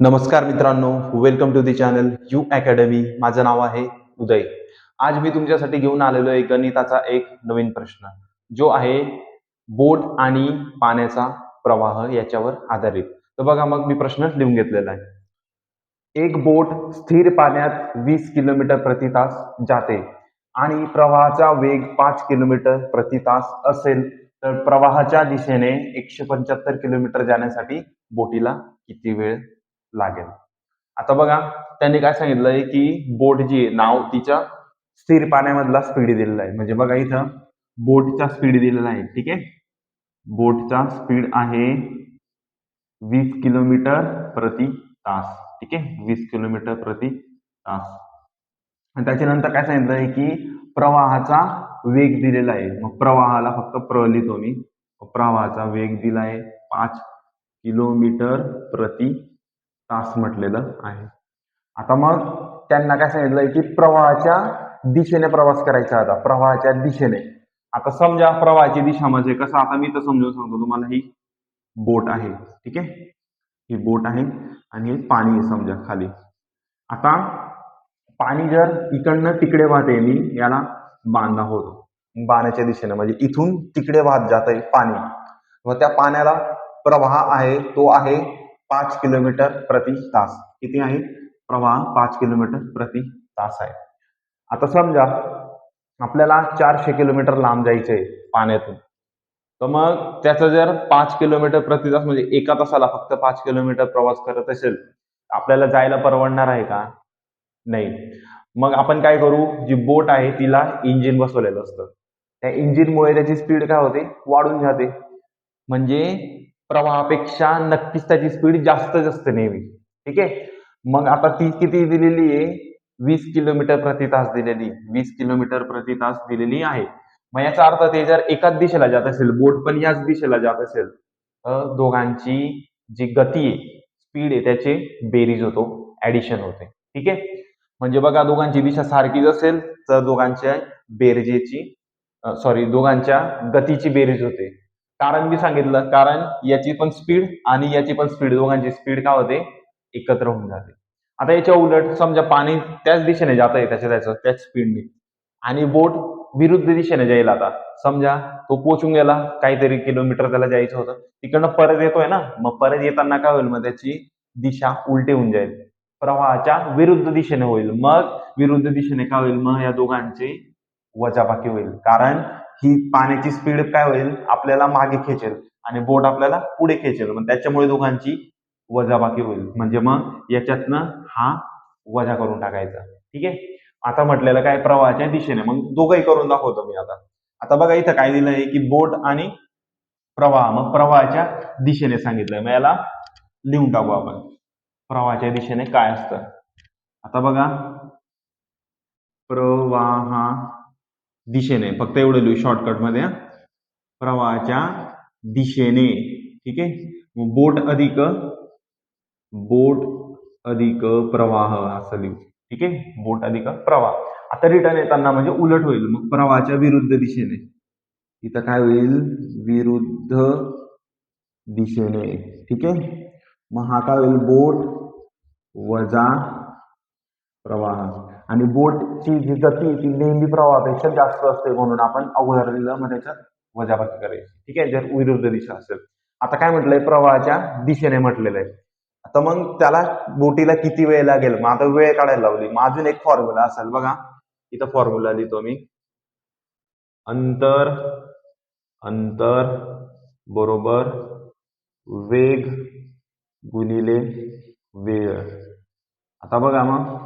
नमस्कार मित्रांनो welcome to the channel U academy माझं नाव आहे उदय. आज मी तुमच्यासाठी घेऊन आलेलो आहे गणिताचा एक नवीन प्रश्न जो आहे बोट आणि पाण्याचा प्रवाह याच्यावर आधारित. तर बघा मग मी प्रश्न लिहून घेतलेला आहे. एक बोट स्थिर पाण्यात वीस किलोमीटर प्रति तास जाते आणि प्रवाहाचा वेग पाच किलोमीटर प्रति तास असेल तर प्रवाहाच्या दिशेने एकशे पंच्याहत्तर किलोमीटर जाण्यासाठी बोटीला किती वेळ लागेल. आता बघा त्यांनी काय सांगितलंय की बोट जी आहे नाव तिच्या स्थिर पाण्यामधला स्पीड दिलेला आहे. म्हणजे बघा इथं बोटचा स्पीड दिलेला आहे ठीक आहे? बोटचा स्पीड आहे वीस किलोमीटर प्रति तास ठीक आहे? वीस किलोमीटर प्रति तास. आणि त्याच्यानंतर काय सांगितलंय की प्रवाहाचा वेग दिलेला आहे. मग प्रवाहाला फक्त प्र लिहितो मी प्रवाहाचा वेग दिला आहे पाच किलोमीटर प्रति तास म्हटलेलं आहे. आता मग त्यांना काय सांगितलंय की प्रवाहाच्या दिशेने प्रवास करायचा आता. प्रवाहाच्या दिशेने. आता समजा प्रवाहाची दिशा म्हणजे कसं? आता मी तर समजून सांगतो तुम्हाला ही बोट आहे. ठीक आहे? ही बोट आहे आणि हे पाणी आहे समजा खाली. आता पाणी जर इकडनं तिकडे वाहते मी याला बांधा होतो. बाण्याच्या दिशेने म्हणजे इथून तिकडे वाहत जात आहे पाणी. व त्या पाण्याला प्रवाह आहे तो आहे पाच किलोमीटर प्रति तास. किती आहे? प्रवाह पाच किलोमीटर प्रति तास आहे. आता समजा आपल्याला चारशे किलोमीटर लांब जायचं आहे पाण्यातून. तर मग त्याचा जर पाच किलोमीटर प्रति तास म्हणजे एका तासाला फक्त पाच किलोमीटर प्रवास करत असेल आपल्याला जायला परवडणार आहे का? नाही. मग आपण काय करू? जी बोट आहे तिला इंजिन बसवलेलं असतं. त्या इंजिनमुळे त्याची स्पीड काय होते? वाढून जाते. म्हणजे प्रवाहापेक्षा नक्कीच त्याची स्पीड जास्त जास्त नेहमी. ठीक आहे? मग आता ती किती दिलेली आहे? वीस किलोमीटर प्रति तास दिलेली. वीस किलोमीटर प्रति तास दिलेली आहे. मग याचा अर्थ ते जर एकाच दिशेला जात असेल बोट पण याच दिशेला जात असेल तर दोघांची जी गती आहे स्पीड आहे त्याचे बेरीज होतो ऍडिशन होते. ठीक आहे? म्हणजे बघा दोघांची दिशा सारखीच असेल तर दोघांच्या बेरजेची सॉरी दोघांच्या गतीची बेरीज होते. कारण मी सांगितलं कारण याची पण स्पीड आणि याची पण स्पीड दोघांची स्पीड काय होते? एकत्र होऊन जाते. आता याच्या उलट समजा पाणी त्याच दिशेने जात आहे त्याच्या त्याचं त्याच स्पीडने आणि बोट विरुद्ध दिशेने जाईल आता. समजा तो पोचून गेला काहीतरी किलोमीटर त्याला जायचं होतं. तिकडनं परत येतोय ना मग परत येताना काय होईल? मग त्याची दिशा उलटी होऊन जाईल. प्रवाहाच्या विरुद्ध दिशेने होईल. मग विरुद्ध दिशेने काय होईल? मग या दोघांची वजाबाकी होईल. कारण ही पाण्याची स्पीड काय होईल? आपल्याला मागे खेचेल आणि बोट आपल्याला पुढे खेचेल. मग त्याच्यामुळे दोघांची वजाबाकी होईल. म्हणजे मग याच्यातनं हा वजा करून टाकायचा. ठीक आहे? आता म्हटलेलं काय? प्रवाहाच्या दिशेने. मग दोघंही करून दाखवतो मी आता. आता बघा इथं काय दिलंय की बोट आणि प्रवाह. मग प्रवाहाच्या दिशेने सांगितलंय. मग याला लिहून टाकू आपण. प्रवाहाच्या दिशेने काय असतं? आता बघा. प्रवाहा दिशेने. फक्त एवढं लिहू शॉर्टकटमध्ये प्रवाहाच्या दिशेने. ठीक आहे? मग बोट अधिक बोट अधिक प्रवाह असं लिहू. ठीक आहे? बोट अधिक प्रवाह. आता रिटर्न येताना म्हणजे उलट होईल. मग प्रवाहाच्या विरुद्ध दिशेने. इथं काय होईल? विरुद्ध दिशेने. ठीक आहे? मग हा काय होईल? बोट वजा प्रवाह. आणि बोटची जी गती ती नेहमी प्रवाहापेक्षा जास्त असते म्हणून आपण अगोदर दिलं मग त्याच्यात वजाबाकी करायची. ठीक आहे? जर विरुद्ध दिशा असेल. आता काय म्हटलंय? प्रवाहाच्या दिशेने म्हटलेलं आहे. आता मग त्याला बोटीला किती वेळ लागेल? मग आता वेळ काढायला लावली. मग अजून एक फॉर्म्युला असेल बघा. इथं फॉर्म्युला लिहितो मी. अंतर अंतर बरोबर वेग गुणिले वेळ. आता बघा मग.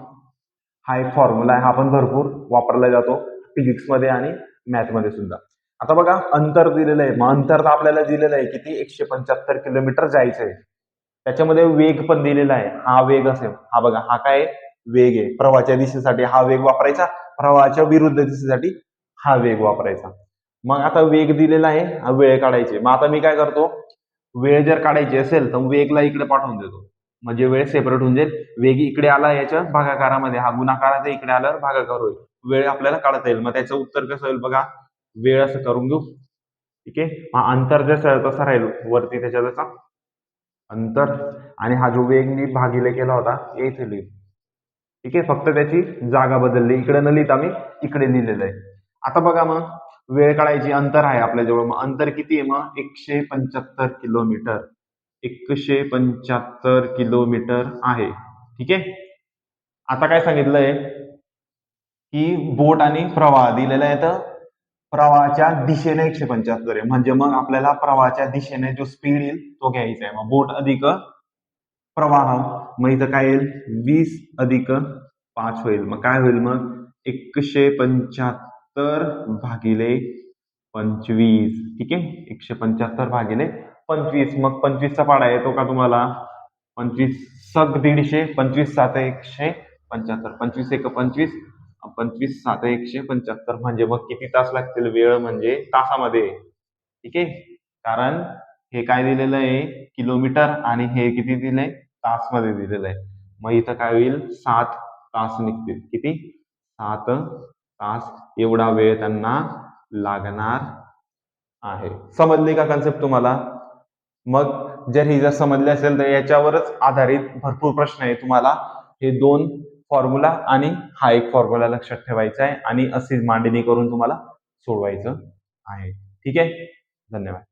हा एक फॉर्म्युला आहे. हा पण भरपूर वापरला जातो फिजिक्समध्ये आणि मॅथमध्ये सुद्धा. आता बघा अंतर दिलेलं आहे. मग अंतर तर आपल्याला दिलेलं आहे. किती? एकशे पंच्याहत्तर किलोमीटर जायचं आहे. त्याच्यामध्ये वेग पण दिलेला आहे. हा वेग असेल. हा बघा हा काय वेग आहे? प्रवाहाच्या दिशेसाठी हा वेग वापरायचा. प्रवाहाच्या विरुद्ध दिशेसाठी हा वेग वापरायचा. मग आता वेग दिलेला आहे. वेळ काढायचे मग आता मी काय करतो? वेळ जर काढायची असेल तर वेगला इकडे पाठवून देतो. म्हणजे वेळ सेपरेट होऊन जाईल. वेग इकडे आला याच्या भागाकारामध्ये. हा गुणाकाराचा इकडे आल्यावर भागाकार होईल. वेळ आपल्याला काढता येईल. मग त्याचं उत्तर कसं होईल बघा. वेळ असं करून घेऊ. ठीक आहे? हा अंतर जसं तसा राहील. वरती त्याच्या जसा. अंतर. आणि हा जो वेग मी भागिले केला होता येथे इथे ठीक आहे? फक्त त्याची जागा बदलली. इकडे न लिहिता मी इकडे लिहिलेलं आहे. आता बघा मग. वेळ काढायची अंतर आहे आपल्याजवळ. मग अंतर किती आहे? मग एकशे पंच्याहत्तर किलोमीटर. एकशे पंच्याहत्तर किलोमीटर आहे. ठीक आहे? आता काय सांगितलंय? की बोट आणि प्रवाह दिलेला आहे तर प्रवाहाच्या दिशेने एकशे पंच्याहत्तर आहे. म्हणजे मग आपल्याला प्रवाहाच्या दिशेने जो स्पीड येईल तो घ्यायचा आहे. मग बोट अधिक प्रवाह मग इथं काय येईल? वीस अधिक पाच होईल. मग काय होईल मग? एकशे पंच्याहत्तर भागिले पंचवीस. ठीक आहे? एकशे पंच्याहत्तर भागिले पंचवीस मग पंचवीसचा पाडा येतो का तुम्हाला? पंचवीस सग दीडशे पंचवीस सात एकशे पंच्याहत्तर. पंचवीस एक पंचवीस पंचवीस सात एकशे पंच्याहत्तर म्हणजे मग किती तास लागतील वेळ म्हणजे तासामध्ये? ठीक आहे? कारण हे काय दिलेलं आहे? किलोमीटर आणि हे किती दिलंय? तासमध्ये दिलेलं आहे. मग इथं काय होईल? सात तास निघतील. किती? सात तास एवढा वेळ त्यांना लागणार आहे. समजली का कन्सेप्ट तुम्हाला? मग जर हे जर समजले असेल तर याच्यावरच आधारित भरपूर प्रश्न आहे तुम्हाला. हे दोन फॉर्म्युला आणि हा एक फॉर्म्युला लक्षात ठेवायचा आहे आणि अशीच मांडणी करून तुम्हाला सोडवायचं आहे. ठीक आहे? धन्यवाद.